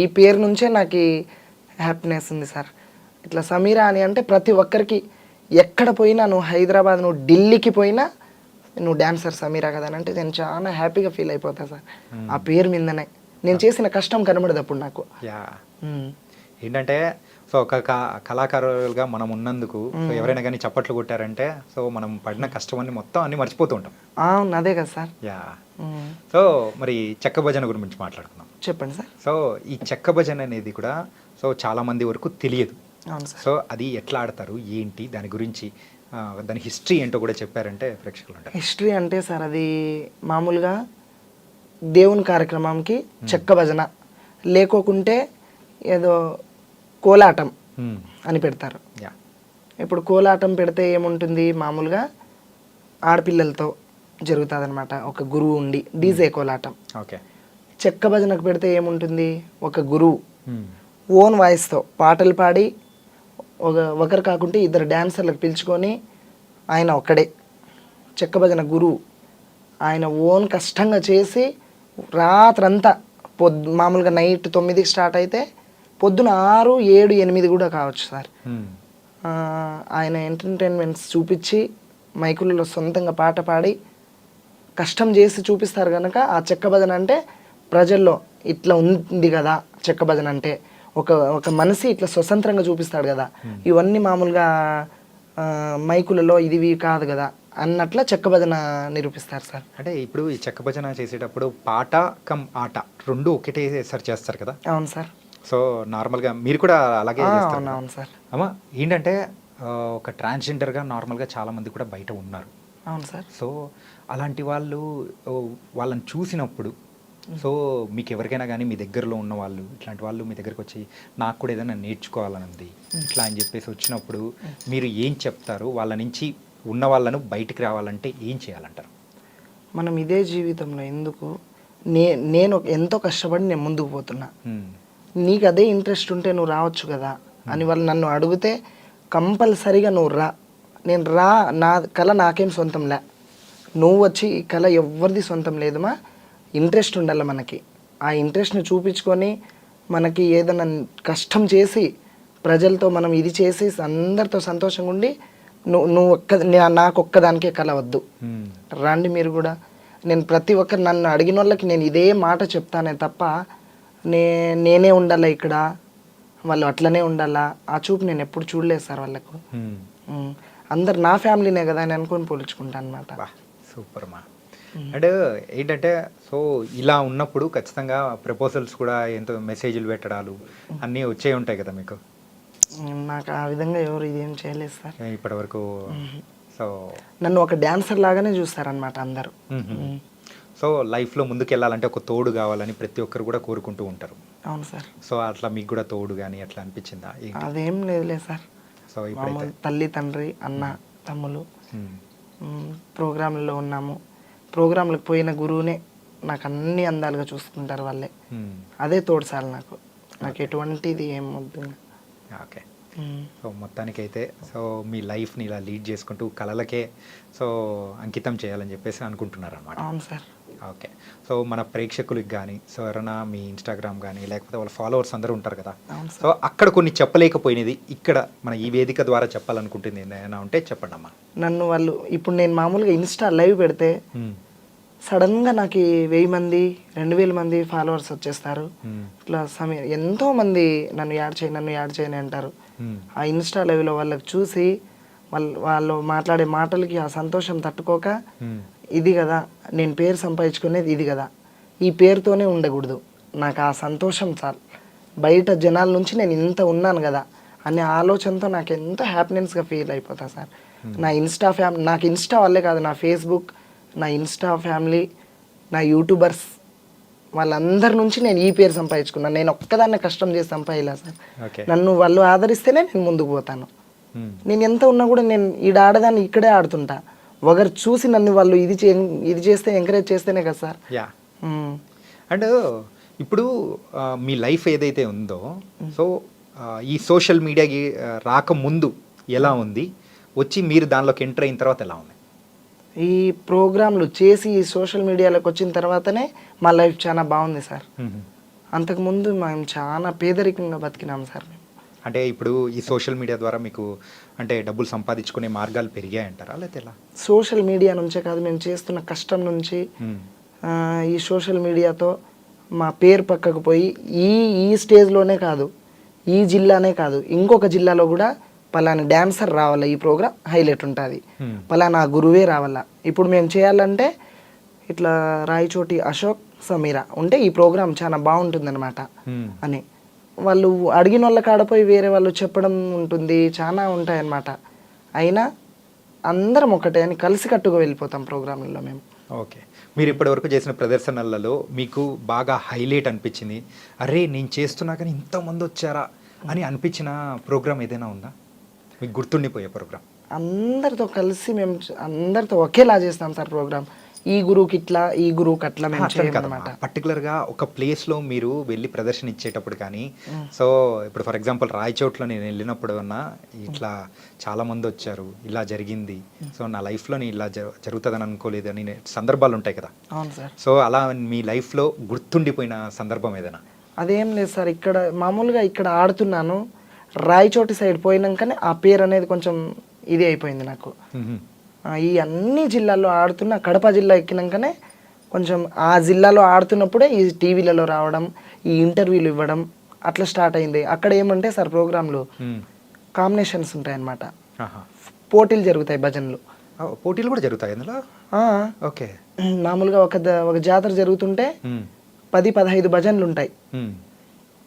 ఈ పేరు నుంచే నాకు హ్యాపీనెస్ ఉంది సార్. ఇట్లా సమీరా అని అంటే ప్రతి ఒక్కరికి ఎక్కడ పోయినా నువ్వు హైదరాబాద్ నువ్వు ఢిల్లీకి పోయినా నువ్వు డాన్సర్ సమీరా కదా అని అంటే నేను చాలా హ్యాపీగా ఫీల్ అయిపోతా సార్. ఆ పేరు మీదనే. నేను చేసిన కష్టం కనబడదు అప్పుడు నాకు. ఏంటంటే సో ఒక కళాకారులుగా మనం ఉన్నందుకు సో ఎవరైనా కానీ చప్పట్లు కొట్టారంటే సో మనం పడిన కష్టం అన్ని మొత్తం అన్ని మర్చిపోతూ ఉంటాం. అవును అదే కదా సార్. యా. సో మరి చెక్క భజన గురించి మాట్లాడుకుందాం. చెప్పండి సార్. సో ఈ చెక్క భజన అనేది కూడా సో చాలా మంది వరకు తెలియదు. సో అది ఎట్లా ఆడతారు ఏంటి దాని గురించి దాని హిస్టరీ ఏంటో కూడా చెప్పారంటే ప్రేక్షకులు ఉంటారు. హిస్టరీ అంటే సార్ అది మామూలుగా దేవుని కార్యక్రమంకి చెక్క భజన. లేకోకుంటే ఏదో కోలాటం. అని పెడతారు. ఇప్పుడు కోలాటం పెడితే ఏముంటుంది? మామూలుగా ఆడపిల్లలతో జరుగుతుంది అనమాట ఒక గురువు ఉండి డీజే కోలాటం. ఓకే. చెక్క భజనకు పెడితే ఏముంటుంది? ఒక గురువు. ఓన్ వాయిస్తో పాటలు పాడి ఒక ఒకరు కాకుంటే ఇద్దరు డాన్సర్లకు పిలుచుకొని ఆయన ఒక్కడే. చెక్క భజన గురువు. ఆయన ఓన్ కష్టంగా చేసి రాత్రంతా పొద్దు మామూలుగా నైట్ తొమ్మిదికి స్టార్ట్ అయితే పొద్దున ఆరు ఏడు ఎనిమిది కూడా కావచ్చు సార్. ఆయన ఎంటర్టైన్మెంట్స్ చూపించి మైకులలో సొంతంగా పాట పాడి కష్టం చేసి చూపిస్తారు కనుక ఆ చెక్క భజన అంటే ప్రజల్లో ఇట్లా ఉంది కదా చెక్క భజన అంటే. ఒక ఒక మనిషి ఇట్లా స్వతంత్రంగా చూపిస్తాడు కదా. ఇవన్నీ మామూలుగా మైకులలో ఇది కాదు కదా అన్నట్ల చెక్క భజన నిరూపిస్తారు సార్. అంటే ఇప్పుడు ఈ చెక్క భజన చేసేటప్పుడు పాట కమ్ ఆట రెండు ఒకటేసారి చేస్తారు కదా. అవును సార్. సో నార్మల్గా మీరు కూడా అలాగే అవును సార్. అమ్మా ఏంటంటే ఒక ట్రాన్స్జెండర్గా నార్మల్గా చాలామంది కూడా బయట ఉన్నారు. అవును సార్. సో అలాంటి వాళ్ళు వాళ్ళని చూసినప్పుడు సో మీకు ఎవరికైనా కానీ మీ దగ్గరలో ఉన్న వాళ్ళు ఇట్లాంటి వాళ్ళు మీ దగ్గరకు వచ్చి నాకు కూడా ఏదైనా నేర్చుకోవాలని ఉంది ఇట్లా అని చెప్పేసి వచ్చినప్పుడు మీరు ఏం చెప్తారు? వాళ్ళ నుంచి ఉన్న వాళ్ళను బయటికి రావాలంటే ఏం చేయాలంటారు? మనం ఇదే జీవితంలో ఎందుకు నే నేను ఎంతో కష్టపడి నేను ముందుకు పోతున్నా. నీకు అదే ఇంట్రెస్ట్ ఉంటే నువ్వు రావచ్చు కదా అని వాళ్ళు నన్ను అడిగితే కంపల్సరీగా నువ్వు రా. నేను రా నా కళ నాకేం సొంతం లే. నువ్వు వచ్చి ఈ కళ ఎవరిది సొంతం లేదుమా? ఇంట్రెస్ట్ ఉండాలి మనకి. ఆ ఇంట్రెస్ట్ని చూపించుకొని మనకి ఏదైనా కష్టం చేసి ప్రజలతో మనం ఇది చేసి అందరితో సంతోషంగా ఉండి నువ్వు నువ్వు ఒక్క నాకు ఒక్కదానికే కళ వద్దు. మ్మ్. రండి మీరు కూడా. నేను ప్రతి ఒక్కరు నన్ను అడిగిన వాళ్ళకి నేను ఇదే మాట చెప్తానే తప్ప నే నేనే ఉండాలా ఇక్కడ? వాళ్ళు అట్లనే ఉండాలా? ఆ చూపు నేను ఎప్పుడు చూడలేదు సార్ వాళ్ళకు. అందరు నా ఫ్యామిలీనే కదా అని అనుకొని పోల్చుకుంటా అనమాట సూపర్ మా. అండ్ ఏంటంటే సో ఇలా ఉన్నప్పుడు ఖచ్చితంగా ప్రపోజల్స్ కూడా ఎంతో మెసేజ్లు పెట్టడాలు అన్నీ వచ్చే ఉంటాయి కదా మీకు? నాకు ఆ విధంగా ఎవరు ఇదేం చేయలేదు సార్. ఇప్పటి వరకు సో నన్ను ఒక డాన్సర్ లాగానే చూస్తారనమాట అందరూ. సో లైఫ్లో ముందుకు వెళ్ళాలంటే ఒక తోడు కావాలని ప్రతి ఒక్కరు కూడా కోరుకుంటూ ఉంటారు. అవును సార్. సో అట్లా మీకు కూడా తోడు కానీ అట్లా అనిపించిందా? అదేం లేదులే సార్. సో ఇప్పుడైతే మామూలు తల్లి తండ్రి అన్న తమ్ములు. ప్రోగ్రాంలలో ఉన్నాము. ప్రోగ్రాంలకు పోయిన గురువునే నాకు అన్ని అందాలుగా చూసుకుంటారు వాళ్ళే. అదే తోడు సార్ నాకు. నాకు ఎటువంటిది ఏం వద్దు. ఓకే. సో మొత్తానికైతే సో మీ లైఫ్ని ఇలా లీడ్ చేసుకుంటూ కళలకే సో అంకితం చేయాలని చెప్పేసి అనుకుంటున్నారు అనమాట అవును సార్. ఓకే. సో మన ప్రేక్షకులకు కానీ సో ఎవరైనా మీ ఇన్స్టాగ్రామ్ కానీ లేకపోతే వాళ్ళ ఫాలోవర్స్ అందరూ ఉంటారు కదా. సో అక్కడ కొన్ని చెప్పలేకపోయినది ఇక్కడ మన ఈ వేదిక ద్వారా చెప్పాలనుకుంటుంది ఏదైనా ఉంటే చెప్పండి అమ్మా. నన్ను వాళ్ళు ఇప్పుడు నేను మామూలుగా ఇన్స్టా లైవ్ పెడితే సడన్గా నాకు వెయ్యి మంది రెండు వేల మంది ఫాలోవర్స్ వచ్చేస్తారు. ఇట్లా సమయ ఎంతో మంది నన్ను యాడ్ చేయి నన్ను యాడ్ చేయని అంటారు. ఆ ఇన్స్టా లైవ్లో వాళ్ళకి చూసి వాళ్ళు వాళ్ళు మాట్లాడే మాటలకి ఆ సంతోషం తట్టుకోక ఇది కదా నేను పేరు సంపాదించుకునేది ఇది కదా. ఈ పేరుతోనే ఉండకూడదు. నాకు ఆ సంతోషం చాలు బయట జనాల నుంచి నేను ఇంత ఉన్నాను కదా అనే ఆలోచనతో నాకు ఎంతో హ్యాపీనెస్గా ఫీల్ అయిపోతా సార్. నా ఇన్స్టా ఫ్యామ్ నాకు ఇన్స్టా వల్లే కాదు నా ఫేస్బుక్ నా ఇన్స్టా ఫ్యామిలీ నా యూట్యూబర్స్ వాళ్ళందరి నుంచి నేను ఈ పేరు సంపాదించుకున్నాను. నేను ఒక్కదాన్నే కష్టం చేసి సంపాదిలా సార్. నన్ను వాళ్ళు ఆదరిస్తేనే నేను ముందుకు పోతాను. నేను ఎంత ఉన్నా కూడా నేను ఈడ ఆడదాన్ని ఇక్కడే ఆడుతుంటా. ఒకరు చూసి నన్ను వాళ్ళు ఇది ఇది చేస్తే ఎంకరేజ్ చేస్తేనే కదా సార్. యా. అండ్ ఇప్పుడు మీ లైఫ్ ఏదైతే ఉందో సో ఈ సోషల్ మీడియాకి రాకముందు ఎలా ఉంది? వచ్చి మీరు దానిలోకి ఎంటర్ అయిన తర్వాత ఎలా ఉంది? ఈ ప్రోగ్రాంలు చేసి ఈ సోషల్ మీడియాలోకి వచ్చిన తర్వాతనే మా లైఫ్ చాలా బాగుంది సార్. అంతకుముందు మేము చాలా పేదరికంగా బతికినాం సార్ అంటే ఇప్పుడు ఈ సోషల్ మీడియా ద్వారా మీకు అంటే డబ్బులు సంపాదించుకునే మార్గాలు పెరిగాయంటారా? లేకపోతే ఎలా? సోషల్ మీడియా నుంచే కాదు మేము చేస్తున్న కష్టం నుంచి ఈ సోషల్ మీడియాతో మా పేరు పక్కకు పోయి ఈ ఈ స్టేజ్లోనే కాదు ఈ జిల్లానే కాదు ఇంకొక జిల్లాలో కూడా పలానా డ్యాన్సర్ రావాలా ఈ ప్రోగ్రామ్ హైలైట్ ఉంటుంది. పలానా గురువే రావాలా. ఇప్పుడు మేము చేయాలంటే ఇట్లా రాయచోటి అశోక్ సమీరా ఉంటే ఈ ప్రోగ్రామ్ చాలా బాగుంటుందన్నమాట. అని. వాళ్ళు అడిగిన వాళ్ళ కాడపోయి వేరే వాళ్ళు చెప్పడం ఉంటుంది. చాలా ఉంటాయన్నమాట. అయినా అందరం ఒకటే అని కలిసికట్టుగా వెళ్ళిపోతాం ప్రోగ్రాంలలో మేము. ఓకే. మీరు ఇప్పటివరకు చేసిన ప్రదర్శనలలో మీకు బాగా హైలైట్ అనిపించింది. అరే నేను చేస్తున్నా కానీ ఇంతమంది వచ్చారా అని అనిపించిన ప్రోగ్రామ్ ఏదైనా ఉందా? మీకు గుర్తుండిపోయే ప్రోగ్రామ్. అందరితో కలిసి మేము అందరితో ఒకేలా చేస్తాం సార్ ప్రోగ్రామ్. ఈ గురువుకి ఇట్లా ఈ గురువుకి అట్లా మేము చేయమన్నమాట పర్టికులర్గా ఒక ప్లేస్లో మీరు వెళ్ళి ప్రదర్శన ఇచ్చేటప్పుడు కానీ సో ఇప్పుడు ఫర్ ఎగ్జాంపుల్ రాయచోట్లో నేను వెళ్ళినప్పుడు అన్నా ఇట్లా చాలా మంది వచ్చారు ఇలా జరిగింది. సో నా లైఫ్లో ఇలా జరు- జరుగుతుందని అనుకోలేదు అని సందర్భాలు ఉంటాయి కదా. సో అలా మీ లైఫ్లో గుర్తుండిపోయిన సందర్భం ఏదైనా? అదేం లేదు సార్ ఇక్కడ మామూలుగా ఇక్కడ ఆడుతున్నాను రాయచోటి సైడ్ పోయినాకనే ఆ పేరు అనేది కొంచెం ఇది అయిపోయింది నాకు. ఈ అన్ని జిల్లాల్లో ఆడుతున్న కడప జిల్లా ఎక్కినాకనే కొంచెం ఆ జిల్లాలో ఆడుతున్నప్పుడే ఈ టీవీలలో రావడం ఈ ఇంటర్వ్యూలు ఇవ్వడం అట్లా స్టార్ట్ అయింది అక్కడ ఏమంటే సార్ ప్రోగ్రాంలు. కాంబినేషన్స్ ఉంటాయన్నమాట. పోటీలు జరుగుతాయి భజనలు పోటీలు కూడా జరుగుతాయి అందులో ఓకే [clears throat] మామూలుగా ఒక ఒక జాతర జరుగుతుంటే. పది పదహైదు భజనలు ఉంటాయి.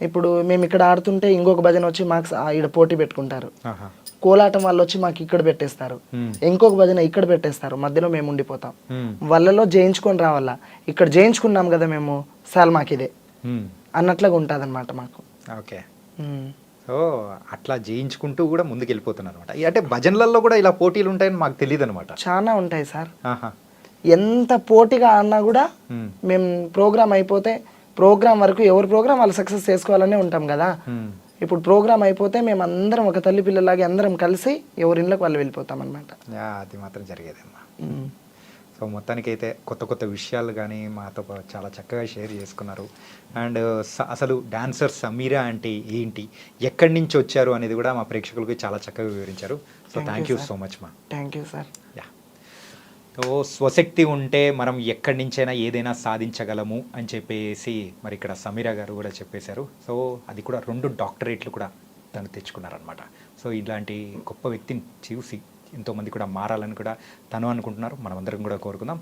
ఇప్పుడు మేము ఇక్కడ ఆడుతుంటే ఇంకొక భజన వచ్చి మాకు ఈడ పోటీ పెట్టుకుంటారు. కోలాటం వాళ్ళు వచ్చి మాకు ఇక్కడ పెట్టేస్తారు. మ్మ్. ఇంకొక భజన ఇక్కడ పెట్టేస్తారు. మధ్యలో మేము ఉండిపోతాం. మ్మ్. వాళ్ళలో జయించుకొని రావాలా? ఇక్కడ జయించుకున్నాం కదా మేము సాల్ మాకు ఇదే మ్మ్. అన్నట్లుగా ఉంటుంది అనమాట మాకు. ఓకే. సో అట్లా జయించుకుంటూ కూడా ముందుకు వెళ్ళిపోతున్నారు అనమాట అంటే భజనలలో కూడా ఇలా పోటీలు ఉంటాయని మాకు తెలియదు అనమాట చాలా ఉంటాయి సార్. ఎంత పోటీగా ఆడినా కూడా మేము ప్రోగ్రామ్ అయిపోతే ప్రోగ్రామ్ వరకు ఎవరి ప్రోగ్రామ్ వాళ్ళు సక్సెస్ చేసుకోవాలనే ఉంటాం కదా. ఇప్పుడు ప్రోగ్రామ్ అయిపోతే మేము అందరం ఒక తల్లి పిల్లలాగే అందరం కలిసి ఎవరి ఇళ్ళకి వాళ్ళు వెళ్ళిపోతాం అనమాట అది మాత్రం జరిగేదమ్మా సో మొత్తానికైతే కొత్త కొత్త విషయాలు కానీ మాతో చాలా చక్కగా షేర్ చేసుకున్నారు. అండ్ అసలు డాన్సర్ సమీరా అంటే ఏంటి? ఎక్కడి నుంచి వచ్చారు అనేది కూడా మా ప్రేక్షకులకు చాలా చక్కగా వివరించారు. So thank you. So much మా thank you sir yeah. So స్వశక్తి ఉంటే మనం ఎక్కడి నుంచైనా ఏదైనా సాధించగలము అని చెప్పేసి మరి ఇక్కడ సమీరా గారు కూడా చెప్పేశారు. సో అది కూడా రెండు డాక్టరేట్లు కూడా తను తెచ్చుకున్నారనమాట సో ఇలాంటి గొప్ప వ్యక్తిని చూసి ఎంతోమంది కూడా మారాలని కూడా తను అనుకుంటున్నారు. మనమందరం కూడా కోరుకుందాం.